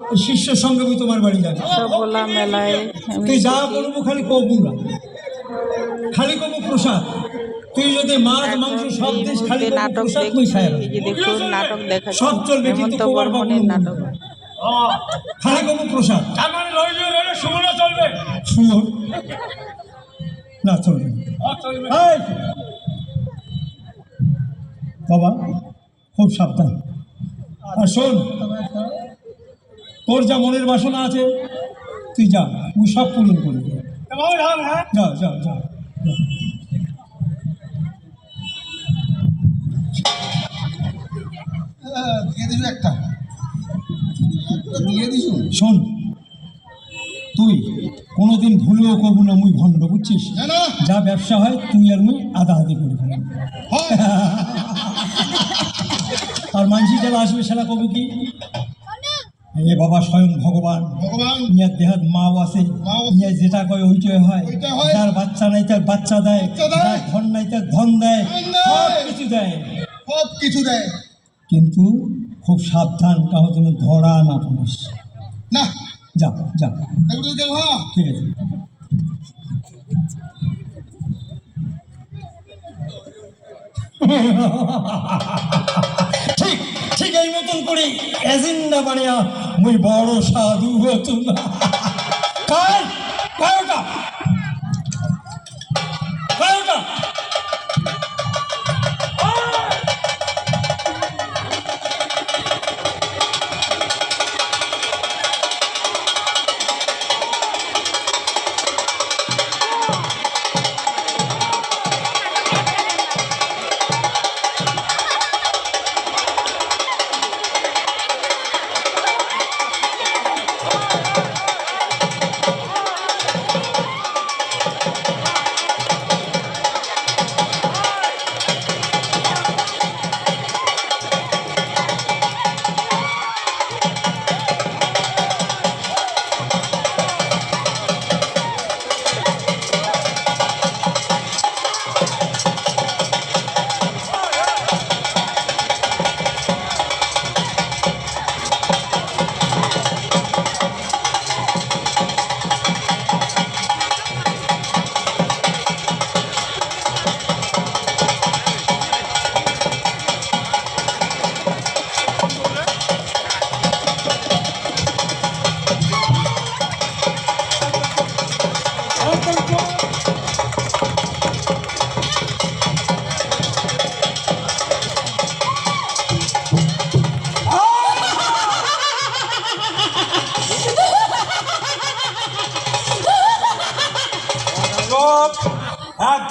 শিষ্যের সঙ্গে আমি তোমার বাড়ি যাব মেলায় তুই যা বলব খালি কবু না খালি কবু প্রসাদ। তুই যদি মাছ মাংস সব দিস খালি নাটক দেখুন নাটক সব চলবে কিন্তু তোমার নাটক। খালি কবু প্রসাদ। তার মানে রইল রইল সুমনা চলবে। শুয়োর না চলবে! বাবা খুব সাবধান। আর শোন তোর যা মনের বাসনা আছে তুই যা তুই সব পূরণ করে দে। কেমন হবে হ্যাঁ যা যা যা। দিয়ে দিস একটা একটা দিয়ে দিস শোন তুই কোনোদিন ভুলেও করব না মুই ভণ্ড বুঝছিস? যা ব্যবসা হয় তুই আর মুই আধা আধি করে ফেলব হয়। আর মানসি যারা আসবে সেটা কবু কি? এ বাবা স্বয়ং ভগবান। ইয়ার দেহাত মাও আছে ইয়া যেটা কয় ওইটাই হয়। যার বাচ্চা নাই তার বাচ্চা দেয়। যার ধন নাই তার ধন দেয়। সব কিছু দেয়। সব কিছু দেয়। কিন্তু খুব সাবধান কাহো যেন ধরা না পড়িস। না। যা যা। এগুলো গেল হ্যাঁ ঠিক আছে। ঠিক ঠিক এই মতন করে এজেন্ডা বানিয়া মুই বড় সাধু হতুন কার? কার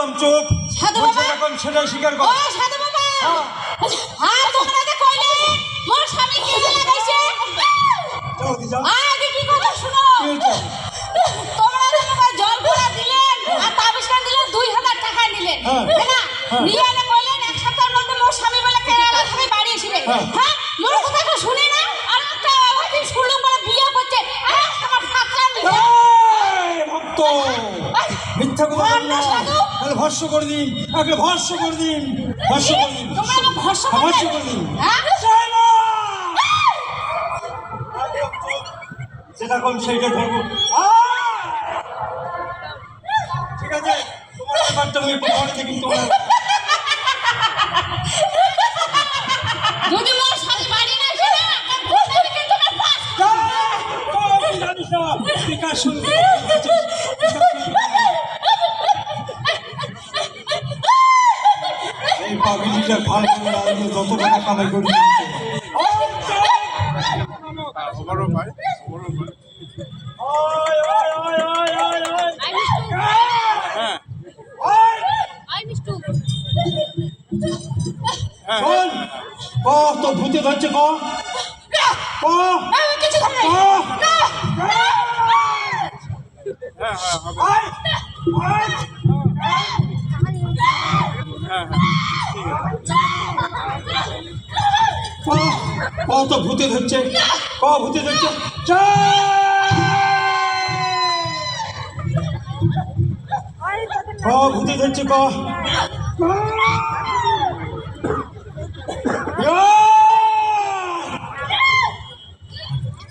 একদম চুপ। সাধু বাবা। যখন সেটাই স্বীকার ও সাধু বাবা। আর তোমরা যে কইলে মোর স্বামী কি লাগাইছে? যাও দি যাও আগে কি কথা শুনো? তোমরা যে আমাকে জল ভরা দিলেন আর তাবিজখান দিলেন দুই হাজার টাকা নিলেন। হ্যাঁ। না? হ্যাঁ। নিয়ে এনে কইলেন এক সপ্তাহের মধ্যে মোর স্বামী বলে কেরালা থেকে বাড়ি আসবে। হ্যাঁ। হ্যাঁ মোর কথা তো শুনি না আর একটা আবার দিন শুনলাম বলে বিয়ে করছে আর আমার ফাতরা নিয়ে এই ভক্ত মিথ্যা কথা বল না সাধু। তাহলে ভস্য করে দিন আগে ভস্য করে দিন ভস্য করে দিন। ভস্য করে। দিন। হ্যাঁ? যেটা কম সেইটা ধরবো আয়! ঠিক আছে তোমার ব্যাপারটা আমি একটু পরে দেখি তোমার যদি মোর স্বামী বাড়ি না আসে না আমি কিন্তু না পাস তুই জানিস না তুই কার সঙ্গে এই পাগলিটা ভালো করে আনলে যত টাকা কামাই করে দিচ্ছে আয়, আয়, আয়, আয়, আয়, আয়। শোন, ক তো ভূতে ধরছে ক ক তো ভূতে ধরছে। ক ভূতে ধরছে। ক ভূতে ধরছে ক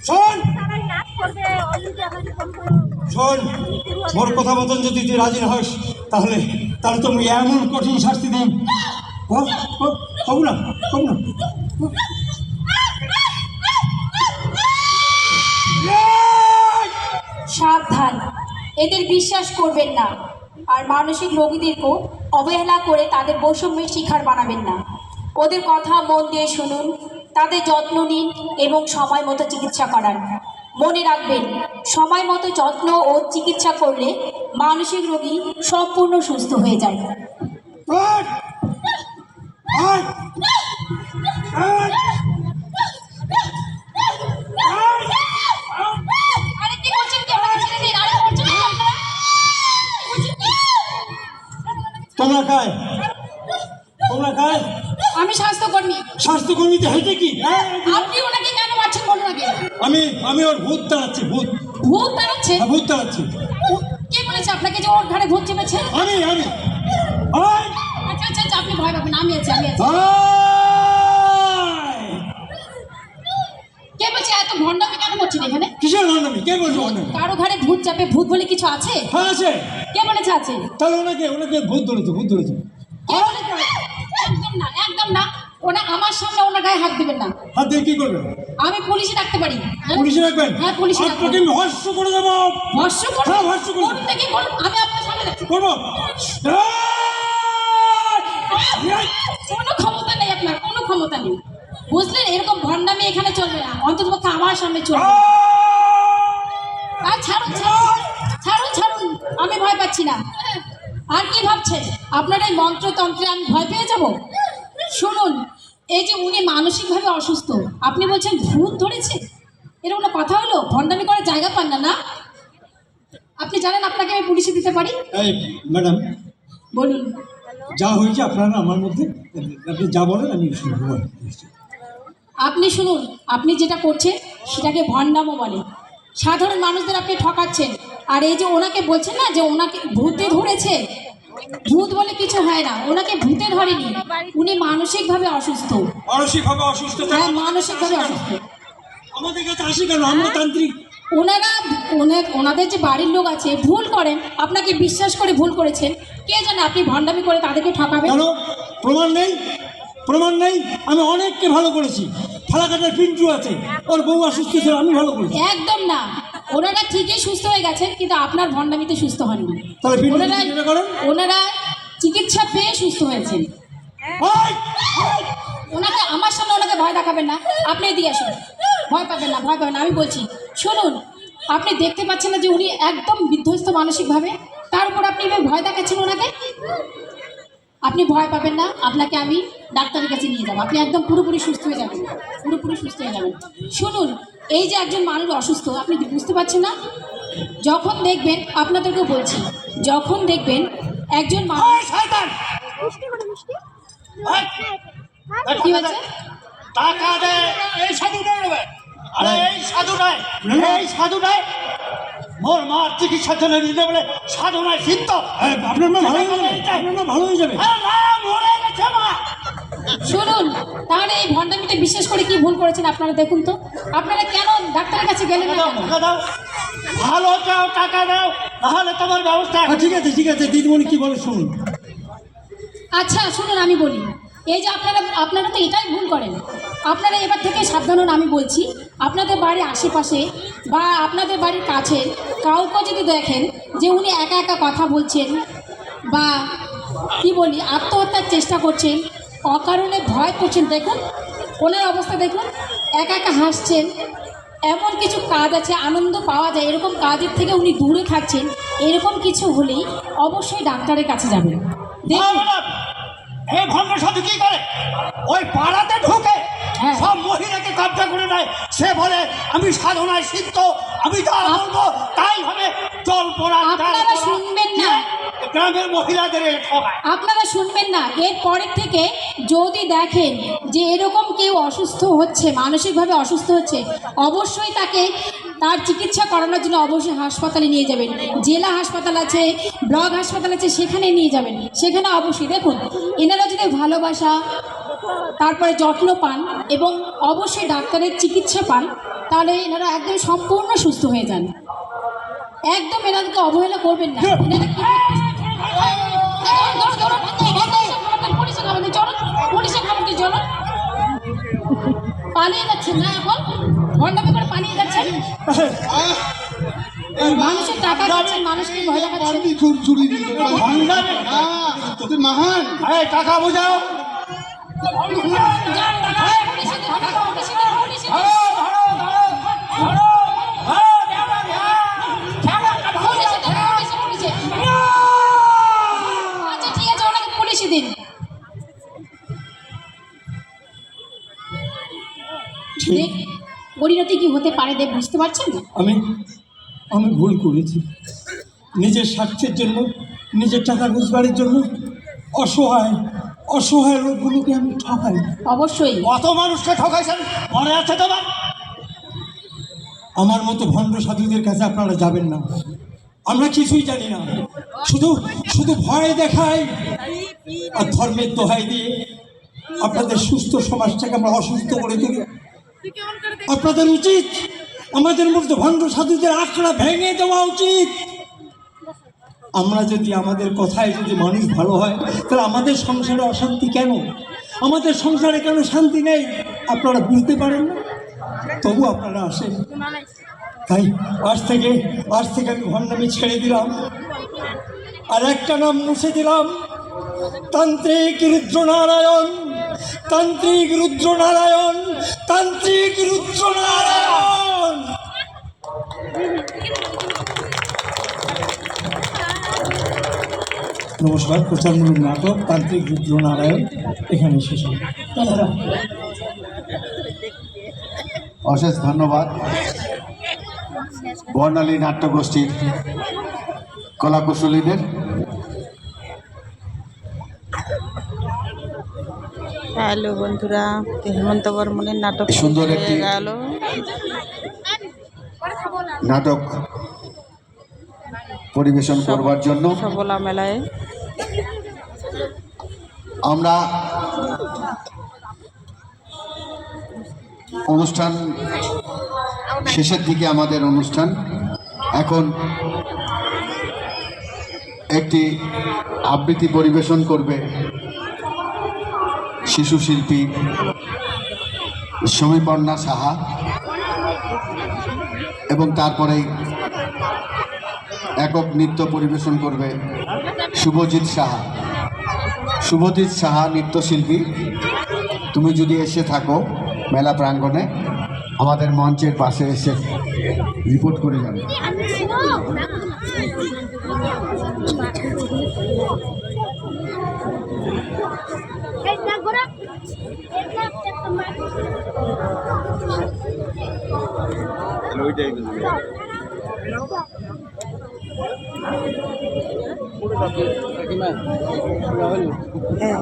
শোন শোন মোর কথা মতন যদি তুই রাজি হস, তাহলে তাহলে তুমি এমন কঠিন শাস্তি দিন। কবু না কবু না। সাবধান, এদের বিশ্বাস করবেন না। আর মানসিক রোগীদেরকেও অবহেলা করে তাদের বৈষম্যের শিকার বানাবেন না। ওদের কথা মন দিয়ে শুনুন, তাদের যত্ন নিন এবং সময় মতো চিকিৎসা করান। মনে রাখবেন সময় মতো যত্ন ও চিকিৎসা করলে মানসিক রোগী সম্পূর্ণ সুস্থ হয়ে যায়। তোমরা তোমরা আমি স্বাস্থ্যকর্মী। স্বাস্থ্যকর্মীতে হেঁটে কি? হ্যাঁ? আপনি ওনাকে কেন মারছেন বলুন আগে। আমি আমি ওর ভূত তাড়াচ্ছি ভূত। ভূত বেরোচ্ছে হ্যাঁ, ভূত তাড়াচ্ছি কে বলেছে আপনাকে যে ওর ঘাড়ে ভূত চেপেছে? আমি আমি! আচ্ছা আচ্ছা আচ্ছা, আপনি ভয় পাবেন আমি আছি আমি আছি। কে বলছে এত ভণ্ডামি কেন করছেন এখানে? কিসের ভণ্ডামি? কে বলছো ভণ্ডামি? কারও ঘাড়ে ভূত চাপে ভূত বলে কিছু আছে? হ্যাঁ আছে। কে বলেছে আছে? তাহলে ওনাকে ওনাকে ভূত ধরেছে ভূত ধরেছে। একদম না একদম না। ওনা আমার সামনে ওনার গায়ে হাত দিবেন না। হাত দিয়ে কি করবেন? আমি পুলিশে ডাকতে পারি। হ্যাঁ? পুলিশে রাখবেন হ্যাঁ পুলিশে আপনাকে আমি হর্ষ করে দেবো। ভস্য করুন হ্যাঁ, ভস্য করুন। করুন দেখি করুন আমি আপনার সামনে যাচ্ছি। করব। কোনো ক্ষমতা নেই আপনার কোনো ক্ষমতা নেই। বুঝলেন? এরকম ভণ্ডামি এখানে চলবে না। অন্ততপক্ষে আমার সামনে চলবে। আর ছাড়ুন ছাড়ুন ছাড়ুন ছাড়ুন। আমি ভয় পাচ্ছি না। আর কি ভাবছেন? আপনার এই মন্ত্রতন্ত্রে আমি ভয় পেয়ে যাব? শুনুন এই যে উনি মানসিকভাবে অসুস্থ আপনি বলছেন ভূত ধরেছে? এরকম কোনো কথা হলো? ভণ্ডামি করার জায়গা পান না না? আপনি জানেন আপনাকে আমি পুলিশে দিতে পারি? এই ম্যাডাম। বলুন। যা হয়েছে আপনারা আমার মধ্যে আপনি যা বলেন আমি শুনব। আপনি শুনুন আপনি যেটা করছেন সেটাকে ভণ্ডামো বলে। সাধারণ মানুষদের আপনি ঠকাচ্ছেন। আর এই যে ওনাকে বলছেন না যে ওনাকে ভূতে ধরেছে? ভূত বলে কিছু হয় না। ওনাকে ভূতে ধরেনি উনি মানসিকভাবে অসুস্থ। মানসিকভাবে অসুস্থ হ্যাঁ মানসিকভাবে অসুস্থ। আমাদের কাছে আসি কেন? আমরা তান্ত্রিক। ওনারা ওনার ওনাদের যে বাড়ির লোক আছে ভুল করেন। আপনাকে বিশ্বাস করে ভুল করেছেন। কে জানে আপনি ভণ্ডামি করে তাদেরকে ঠকাবেন? কেন? প্রমাণ নেই? প্রমাণ নেই? আমি অনেককে ভালো করেছি। ফালাকাটার পিন্টু আছে। ওর বউ অসুস্থ ছিল আমি ভালো করেছি। একদম না। ওনারা ঠিকই সুস্থ হয়ে গেছেন কিন্তু আপনার ভণ্ডামিতে সুস্থ হননি ওনারা ওনারা চিকিৎসা পেয়ে সুস্থ হয়েছেন! ওনাকে আমার সামনে ওনাকে ভয় দেখাবেন না। আপনি এদিকে আসুন। ভয় পাবেন না ভয় পাবেন না। আমি বলছি শুনুন আপনি দেখতে পাচ্ছেন না যে উনি একদম বিধ্বস্ত মানসিকভাবে? তার উপর আপনি এভাবে ভয় দেখাচ্ছেন ওনাকে? আপনি ভয় পাবেন না আপনাকে আমি ডাক্তারের কাছে নিয়ে যাব। আপনি একদম পুরোপুরি সুস্থ হয়ে যাবেন। পুরোপুরি সুস্থ হয়ে যাবেন। শুনুন এই যে একজন মানুষ অসুস্থ আপনি বুঝতে পারছেন না? যখন দেখবেন আপনাদেরকেও বলছি যখন দেখবেন একজন মানুষ ওই কি হয়েছে? টাকা দে এই সাধুটা নেবে আরে এই সাধু নয় এই সাধু নয় মোর মার চিকিৎসার জন্য নিতে বলে সাধু নয় সিদ্ধ। এই, আপনার মা ভালো হয়ে যাবে। আপনার মা ভালো হয়ে যাবে। মরে গেছে মা। শুনুন তাহলে এই ভণ্ডামিতে বিশ্বাস করে কি ভুল করেছেন আপনারা দেখুন তো। আপনারা কেন ডাক্তারের কাছে গেলেন না ভালো চাও টাকা দাও তাহলে তোমার ব্যবস্থা হ্যাঁ, ঠিক আছে ঠিক আছে দিদিমণি কি বলে শুনুন। আচ্ছা শুনুন আমি বলি। এই যে আপনারা আপনারা তো এটাই ভুল করেন। আপনারা এবার থেকে সাবধান হন আমি বলছি। আপনাদের বাড়ির আশেপাশে বা আপনাদের বাড়ির কাছে কাউকে যদি দেখেন যে উনি একা একা কথা বলছেন বা কি বলি আত্মহত্যার চেষ্টা করছেন অকারণে ভয় করছেন দেখুন। ওনার অবস্থা দেখুন। একা একা হাসছেন। এমন কিছু কাজ আছে আনন্দ পাওয়া যায়। এরকম কাজের থেকে উনি দূরে থাকছেন। এরকম কিছু হলেই অবশ্যই ডাক্তারের কাছে যাবেন। দেখুন। ম্যাডাম এই ভণ্ড সাধু কি করে? ওই পাড়াতে ঢুকে হ্যাঁ। সব মহিলাকে কবজা করে নেয়। সে বলে আমি সাধনায় সিদ্ধ আমি যা বলব তাই হবে। জল পড়া। গ্রামের মহিলাদের ঠকায় আপনারা শুনবেন না এর পরের থেকে যদি দেখেন যে এরকম কেউ অসুস্থ হচ্ছে মানসিকভাবে অসুস্থ হচ্ছে অবশ্যই তাকে তার চিকিৎসা করানোর জন্য অবশ্যই হাসপাতালে নিয়ে যাবেন। জেলা হাসপাতাল আছে ব্লক হাসপাতাল আছে সেখানে নিয়ে যাবেন। সেখানে অবশ্যই দেখুন এনারা যদি ভালোবাসা তারপরে যত্ন পান এবং অবশ্যই ডাক্তারের চিকিৎসা পান তাহলে এনারা একদম সম্পূর্ণ সুস্থ হয়ে যান। একদম এনাদেরকে অবহেলা করবেন না। এনারা পালিয়ে যাচ্ছেন না এখন ভণ্ডামি করে পালিয়ে যাচ্ছেন মানুষের টাকা দিচ্ছেন মানুষকে ভয় দেখাচ্ছেন চুরি ভণ্ডামি। হ্যাঁ, তুই মহান এই টাকা বুঝাও টাকা, দেখ পরিণতি কি হতে পারে দেব বুঝতে পারছেন? আমি আমি ভুল করেছি। নিজের স্বার্থের জন্য নিজের টাকা রোজগারের জন্য অসহায় অসহায় লোকগুলোকে আমি ঠকাই। অবশ্যই। কত মানুষকে ঠকাইছেন? মনে আছে তোমার? আমার মতো ভণ্ড সাধুদের কাছে আপনারা যাবেন না। আমরা কিছুই জানি না। শুধু শুধু ভয় দেখায় আর ধর্মের দোহাই দিয়ে আপনাদের সুস্থ সমাজটাকে আমরা অসুস্থ করে তুলি। আপনাদের উচিত আমাদের মধ্যে ভণ্ড সাধুদের আঁকড়া ভেঙে দেওয়া উচিত। আমরা যদি আমাদের কথায় যদি মানুষ ভালো হয়, তাহলে আমাদের সংসারে অশান্তি কেন? আমাদের সংসারে কেন শান্তি নেই? আপনারা বুঝতে পারেন না? তবু আপনারা আসেন। তাই, আজ থেকে আজ থেকে আমি ভণ্ডামি ছেড়ে দিলাম। আর একটা নাম মুছে দিলাম। তান্ত্রিক রুদ্রনারায়ণ তান্ত্রিক রুদ্রনারায়ণ তান্ত্রিক রুদ্রনারায়ণ। নমস্কার, প্রচারমূলক নাটক, তান্ত্রিক রুদ্রনারায়ণ, এখানে শেষ হল অশেষ ধন্যবাদ। বর্ণালী নাট্যগোষ্ঠীর কলাকুশলীদের হ্যালো বন্ধুরা হেমন্ত বর্মনের নাটক সুন্দর একটি- গেল। নাটক পরিবেশন করবার জন্য। সবলা মেলায়। আমরা অনুষ্ঠান শেষের দিকে আমাদের অনুষ্ঠান। এখন একটি আবৃত্তি পরিবেশন করবে শিশু শিল্পী সমীপর্ণা সাহা এবং তারপরেই একক নৃত্য পরিবেশন করবে শুভজিৎ সাহা। শুভজিৎ সাহা নৃত্যশিল্পী। তুমি যদি এসে থাকো মেলা প্রাঙ্গণে, আমাদের মঞ্চের পাশে এসে রিপোর্ট করে যাবে। Temat. হ্যাঁ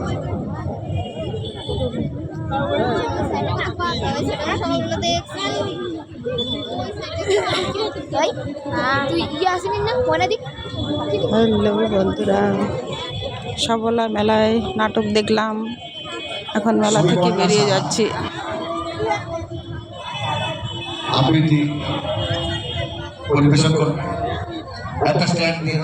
হ্যালো বন্ধুরা সবলা মেলায় নাটক দেখলাম। এখন মেলা থেকে বেরিয়ে যাচ্ছি। পরিবেশন করবে একটা স্ট্যান্ড নিয়ে